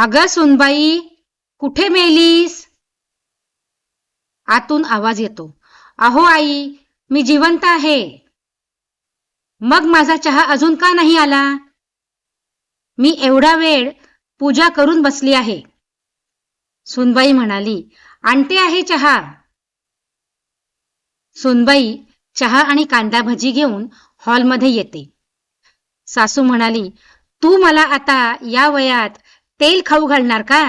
अगं सुनबाई कुठे मेलीस? आतून आवाज येतो. अहो आई मी जिवंत आहे. मग माझा चहा अजून का नाही आला? मी एवढा वेळ पूजा करून बसली आहे. सुनबाई म्हणाली आणते आहे चहा. सुनबाई चहा आणि कांदा भजी घेऊन हॉलमध्ये येते. सासू म्हणाली तू मला आता या वयात तेल खाऊ घालणार का?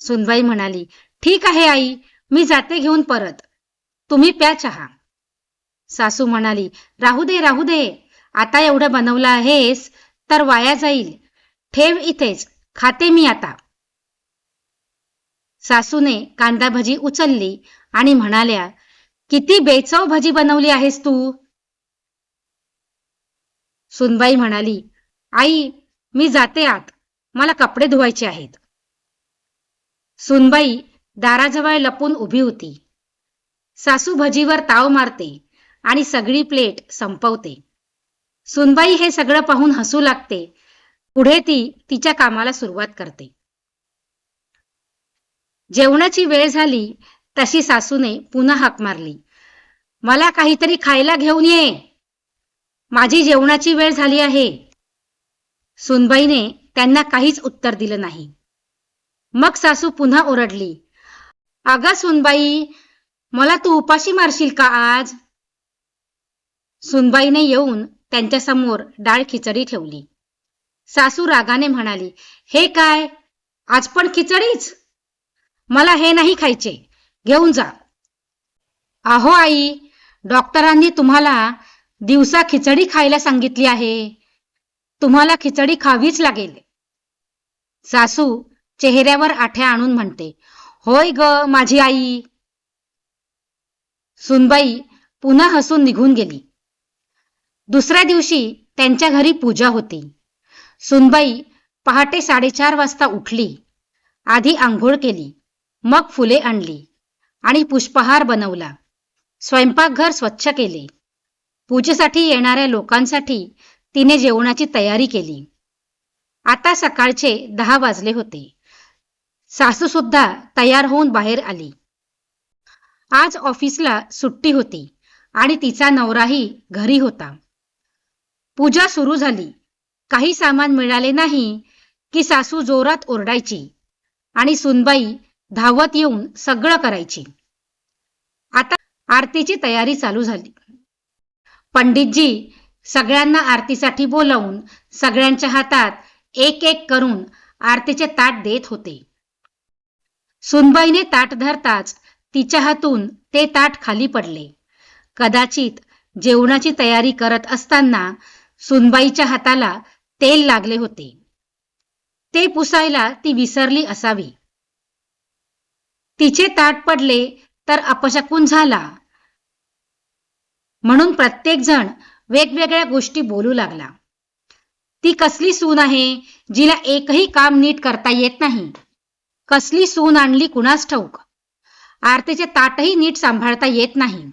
सुनबाई म्हणाली ठीक आहे आई मी जाते घेऊन परत. तुम्ही प्या चहा. सासू म्हणाली राहू दे राहू दे. आता एवढं बनवलं आहेस तर वाया जाईल. ठेव इथेच खाते मी आता. सासूने कांदा भजी उचलली आणि म्हणाल्या किती बेचव भजी बनवली आहेस तू. सुनबाई म्हणाली आई मी जाते आत. मला कपडे धुवायचे आहेत. सुनबाई दाराजवळ लपून उभी होती. सासू भजीवर ताव मारते आणि सगळी प्लेट संपवते. सुनबाई हे सगळं पाहून हसू लागते. पुढे ती तिच्या कामाला सुरुवात करते. जेवणाची वेळ झाली तशी सासूने पुन्हा हाक मारली. मला काहीतरी खायला घेऊन ये. माझी जेवणाची वेळ झाली आहे. सुनबाईने त्यांना काहीच उत्तर दिलं नाही. मग सासू पुन्हा ओरडली अगं सुनबाई मला तू उपाशी मारशील का आज? सुनबाईने येऊन त्यांच्यासमोर डाळ खिचडी ठेवली. सासू रागाने म्हणाली हे काय? आज पण खिचडीच? मला हे नाही खायचे. घेऊन जा. अहो आई डॉक्टरांनी तुम्हाला दिवसा खिचडी खायला सांगितली आहे. तुम्हाला खिचडी खावीच लागेल. सासू चेहऱ्यावर आठ्या आणून म्हणते होय ग माझी आई. सुनबाई पुन्हा हसून निघून गेली. दुसऱ्या दिवशी त्यांच्या घरी पूजा होती. सुनबाई पहाटे साडेचार वाजता उठली. आधी आंघोळ केली मग फुले आणली आणि पुष्पहार बनवला. स्वयंपाकघर स्वच्छ केले. पूजेसाठी येणाऱ्या लोकांसाठी तिने जेवणाची तयारी केली. आता सकाळचे दहा वाजले होते. सासू सुद्धा तयार होऊन बाहेर आली. आज ऑफिसला सुट्टी होती आणि तिचा नवराही घरी होता. पूजा सुरू झाली. काही सामान मिळाले नाही की सासू जोरात ओरडायची आणि सुनबाई धावत येऊन सगळं करायची. आता आरतीची तयारी चालू झाली. पंडितजी सगळ्यांना आरतीसाठी बोलावून सगळ्यांच्या हातात एक एक करून आरतीचे ताट देत होते. सुनबाईने ताट धरताच तिच्या हातून ते ताट खाली पडले. कदाचित जेवणाची तयारी करत असताना सुनबाईच्या हाताला तेल लागले होते. ते पुसायला ती विसरली असावी. तिचे ताट पडले तर अपशकून झाला. म्हणून प्रत्येक जण वेगवेगळ्या गोष्टी बोलू लागला. ती कसली सून आहे जिला एकही काम नीट करता येत नाही? कसली सून आणली कुणास ठाऊक? आरतीचे ताटही नीट सांभाळता येत नाही.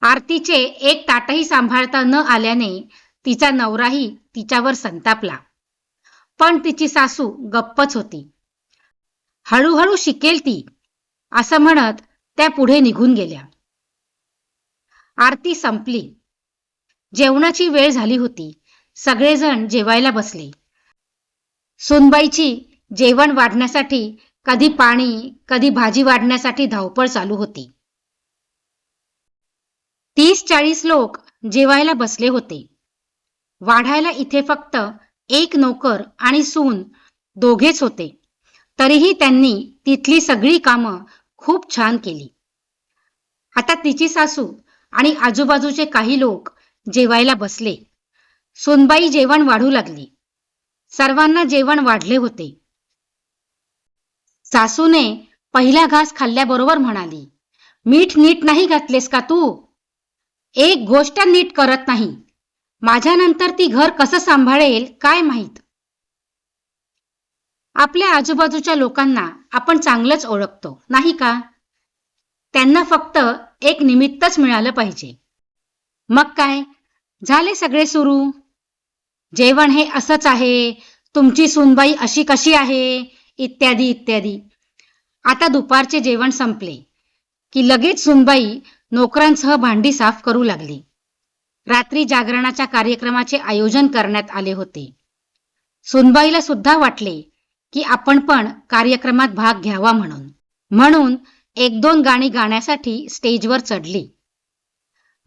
आरतीचे एक ताटही सांभाळता न आल्याने तिचा नवराही तिच्यावर संतापला. पण तिची सासू गप्पच होती. हळूहळू शिकेल ती असं म्हणत त्या पुढे निघून गेल्या. आरती संपली. जेवणाची वेळ झाली होती. सगळेजण जेवायला बसले. सुनबाईची जेवण वाढण्यासाठी कधी पाणी कधी भाजी वाढण्यासाठी धावपळ चालू होती. तीस चाळीस लोक जेवायला बसले होते. वाढायला इथे फक्त एक नोकर आणि सून दोघेच होते. तरीही त्यांनी तिथली सगळी कामं खूप छान केली. आता तिची सासू आणि आजूबाजूचे काही लोक जेवायला बसले. सुनबाई जेवण वाढू लागली. सर्वांना जेवण वाढले होते. सासूने पहिला घास खाल्ल्याबरोबर म्हणाली मीठ नीट नाही घातलेस का तू? एक गोष्ट नीट करत नाही. माझ्यानंतर ती घर कसं सांभाळेल काय माहीत? आपल्या आजूबाजूच्या लोकांना आपण चांगलंच ओळखतो नाही का? त्यांना फक्त एक निमित्तच मिळालं पाहिजे. मग काय? झाले सगळे सुरू? जेवण हे असंच आहे. तुमची सुनबाई अशी कशी आहे? इत्यादी इत्यादी. आता दुपारचे जेवण संपले की लगेच सुनबाई नोकरांसह भांडी साफ करू लागली. रात्री जागरणाच्या कार्यक्रमाचे आयोजन करण्यात आले होते. सुनबाईला सुद्धा वाटले की आपण पण कार्यक्रमात भाग घ्यावा म्हणून. म्हणून एक दोन गाणी गाण्यासाठी स्टेजवर चढली.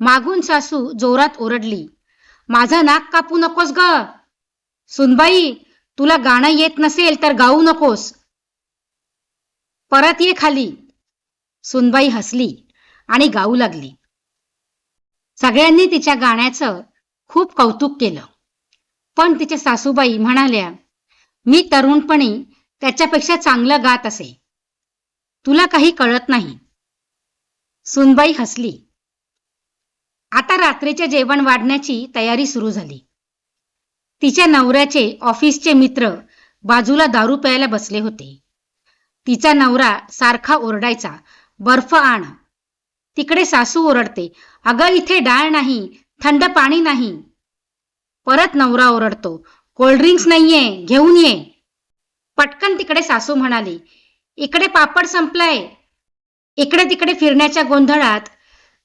मागून सासू जोरात ओरडली. माझं नाक कापू नकोस ग. सुनबाई तुला गाणं येत नसेल तर गाऊ नकोस. परत ये खाली. सुनबाई हसली आणि गाऊ लागली. सगळ्यांनी तिच्या गाण्याचं खूप कौतुक केलं. पण तिच्या सासूबाई म्हणाल्या मी तरुणपणी त्याच्यापेक्षा चांगलं गात असे. तुला काही कळत नाही. सुनबाई हसली. आता रात्रीचे जेवण वाढण्याची तयारी सुरू झाली. तिच्या नवऱ्याचे ऑफिसचे मित्र बाजूला दारू प्यायला बसले होते. तिचा नवरा सारखा ओरडायचा बर्फ आण. तिकडे सासू ओरडते अगं इथे डाळ नाही थंड पाणी नाही. परत नवरा ओरडतो कोल्ड्रिंक्स नाहीये घेऊन ये. पटकन तिकडे सासू म्हणाली इकडे पापड संपलाय. इकडे तिकडे फिरण्याच्या गोंधळात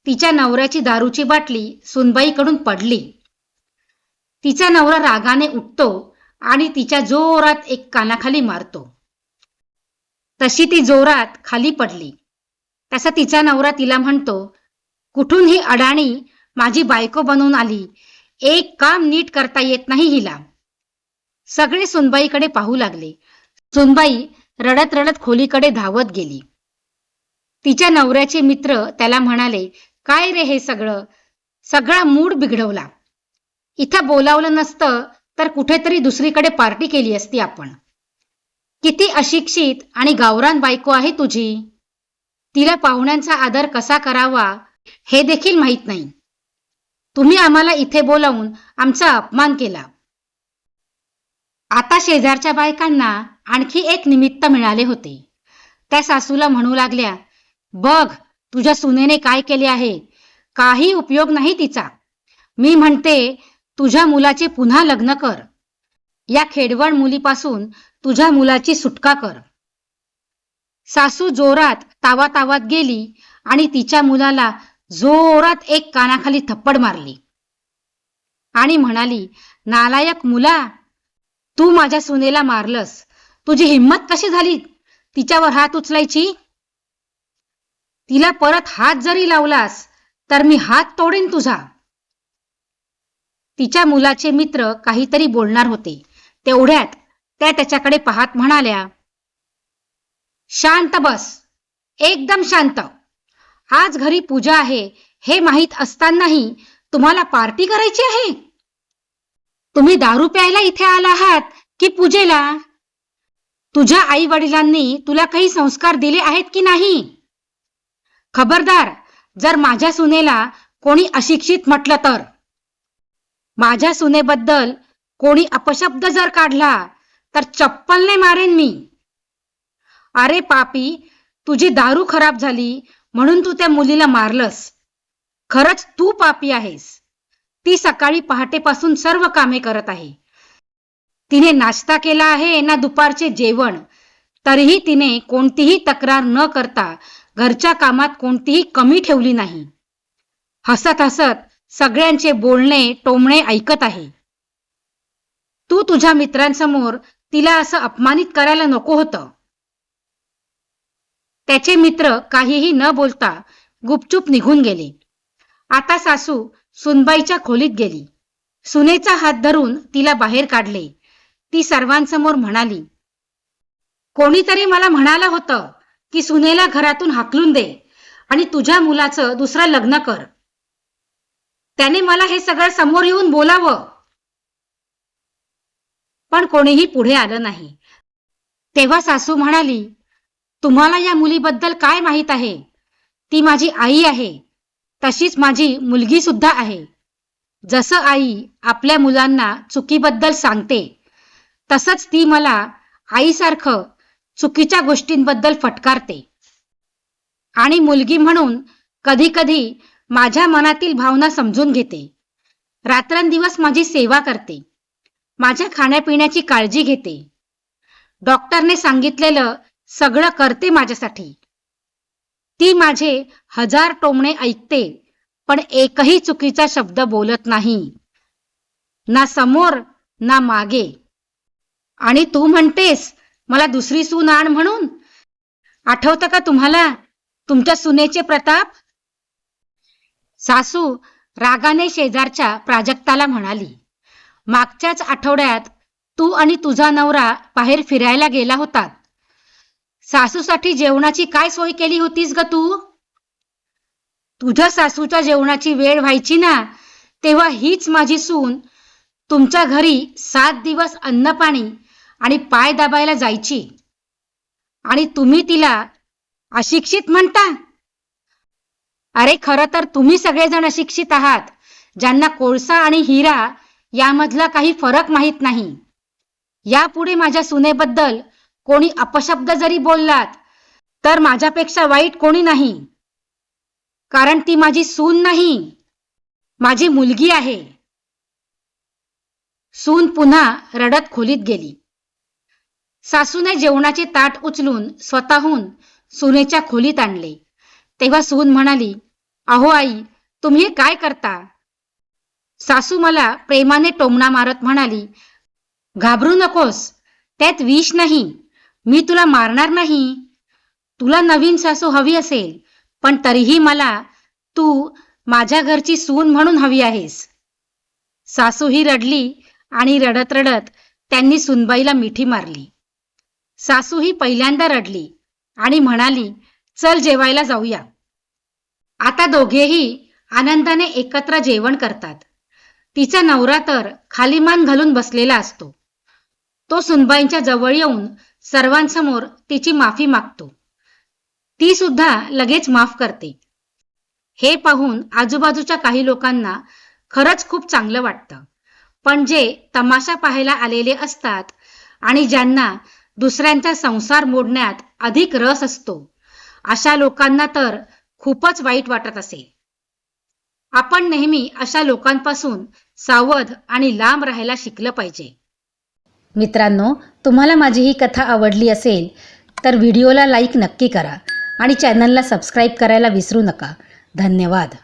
तिच्या नवऱ्याची दारूची बाटली सुनबाईकडून पडली. तिचा नवरा रागाने उठतो आणि तिच्या जोरात एक कानाखाली मारतो. तशी ती जोरात खाली पडली. तसा तिचा नवरा तिला म्हणतो कुठून ही अडाणी माझी बायको बनवून आली. एक काम नीट करता येत नाही हिला. सगळे सुनबाईकडे पाहू लागले. सुनबाई रडत रडत खोलीकडे धावत गेली. तिच्या नवऱ्याचे मित्र त्याला म्हणाले काय रे हे सगळं? सगळा मूड बिघडवला. इथं बोलावलं नसतं तर कुठेतरी दुसरीकडे पार्टी केली असती आपण. किती अशिक्षित आणि गावरान बायको आहे तुझी. तिला पाहुण्यांचा आदर कसा करावा हे देखील माहीत नाही. तुम्ही आम्हाला इथे बोलावून आमचा अपमान केला. आता शेजारच्या बायकांना आणखी एक निमित्त मिळाले होते. त्या सासूला म्हणू लागल्या बघ तुझ्या सुनेने काय केले आहे? काही उपयोग नाही तिचा. मी म्हणते तुझ्या मुलाचे पुन्हा लग्न कर. या खेडवण मुलीपासून तुझ्या मुलाची सुटका कर. सासू जोरात तावा तावात गेली आणि तिच्या मुलाला जोरात एक कानाखाली थप्पड मारली. आणि म्हणाली नालायक मुला तू माझ्या सुनेला मारलंस. तुझी हिंमत कशी झाली? तिच्यावर हात उचलायची? तिला परत हात जरी लावलास तर मी हात तोडेन तुझा. तिच्या मुलाचे मित्र काहीतरी बोलणार होते. तेवढ्यात त्या त्याच्याकडे पाहत म्हणाल्या शांत बस. एकदम शांत. आज घरी पूजा आहे. हे माहीत असतानाही तुम्हाला पार्टी करायची आहे? तुम्ही दारू प्यायला इथे आला आहात की पूजेला? तुझ्या आई वडिलांनी तुला काही संस्कार दिले आहेत की नाही? खबरदार जर माझ्या सुनेला कोणी अशिक्षित म्हटलं तर? माझ्या सुनेबद्दल कोणी अपशब्द जर काढला तर चप्पलने मारेन मी. अरे पापी तुझी दारू खराब झाली म्हणून तू त्या मुलीला मारलंस. खरंच तू पापी आहेस. ती सकाळी पहाटेपासून सर्व कामे करत आहे. तिने नाश्ता केला आहे ना दुपारचे जेवण. तरीही तिने कोणतीही तक्रार न करता घरच्या कामात कोणतीही कमी ठेवली नाही. हसत हसत सगळ्यांचे बोलणे टोमणे ऐकत आहे. तू तुझ्या मित्रांसमोर तिला असं अपमानित करायला नको होतं. त्याचे मित्र काहीही न बोलता गुपचूप निघून गेले. आता सासू सुनबाईच्या खोलीत गेली. सुनेचा हात धरून तिला बाहेर काढले. ती सर्वांसमोर म्हणाली कोणीतरी मला म्हणालं होतं की सुनेला घरातून हाकलून दे आणि तुझ्या मुलाचं दुसरं लग्न कर. त्याने मला हे सगळं समोर येऊन बोलावं. पण कोणीही पुढे आलं नाही. तेव्हा सासू म्हणाली तुम्हाला या मुलीबद्दल काय माहीत आहे? ती माझी आई आहे. तशीच माझी मुलगी सुद्धा आहे. जसं आई आपल्या मुलांना चुकीबद्दल सांगते तसंच ती मला आईसारखं चुकीच्या गोष्टींबद्दल फटकारते. आणि मुलगी म्हणून कधी कधी माझ्या मनातील भावना समजून घेते. रात्रंदिवस माझी सेवा करते. माझ्या खाण्यापिण्याची काळजी घेते. डॉक्टरने सांगितलेलं सगळं करते माझ्यासाठी. ती माझे हजार टोमणे ऐकते पण एकही चुकीचा शब्द बोलत नाही. ना समोर ना मागे. आणि तू म्हणतेस मला दुसरी सून आण म्हणून. आठवतं का तुम्हाला तुमच्या सुनेचे प्रताप? सासू रागाने शेजारच्या प्राजक्ताला म्हणाली मागच्याच आठवड्यात तू आणि तुझा नवरा बाहेर फिरायला गेला होतात सासूसाठी जेवणाची काय सोय केली होतीस ग तू? तुझ्या सासूच्या जेवणाची वेळ व्हायची ना तेव्हा हीच माझी सून. तुमच्या घरी सात दिवस अन्नपाणी आणि पाय दाबायला जायची. आणि तुम्ही तिला अशिक्षित म्हणता? अरे खरं तर तुम्ही सगळेजण अशिक्षित आहात. ज्यांना कोळसा आणि हिरा यामधला काही फरक माहीत नाही. यापुढे माझ्या सुनेबद्दल कोणी अपशब्द जरी बोललात तर माझ्यापेक्षा वाईट कोणी नाही. कारण ती माझी सून नाही. माझी मुलगी आहे. सून पुन्हा रडत खोलीत गेली. सासूने जेवणाचे ताट उचलून स्वतःहून सुनेच्या खोलीत आणले. तेव्हा सून म्हणाली अहो आई तुम्ही काय करता? सासू मला प्रेमाने टोमणा मारत म्हणाली घाबरू नकोस त्यात विष नाही मी तुला मारणार नाही. तुला नवीन सासू हवी असेल पण तरीही मला तू माझ्या घरची सून म्हणून हवी आहेस. सासू ही रडली आणि रडत रडत त्यांनी सुनबाईला मिठी मारली. सासू ही पहिल्यांदा रडली आणि म्हणाली चल जेवायला जाऊया. आता दोघेही आनंदाने एकत्र जेवण करतात. तिचा नवरा तर खाली मान घालून बसलेला असतो. तो सुनबाईंच्या जवळ येऊन सर्वांसमोर तिची माफी मागतो. ती सुद्धा लगेच माफ करते. हे पाहून आजूबाजूच्या काही लोकांना खरंच खूप चांगलं वाटतं. पण जे तमाशा पाहायला आलेले असतात आणि ज्यांना दुसऱ्यांचा संसार मोडण्यात अधिक रस असतो. अशा लोकांना तर खूपच वाईट वाटत असेल आपण नेहमी अशा लोकांपासून सावध आणि लांब राहायला शिकलं पाहिजे. मित्रांनो तुम्हाला माझी ही कथा आवडली असेल तर व्हिडिओला लाईक नक्की करा आणि चॅनलला सबस्क्राईब करायला विसरू नका. धन्यवाद.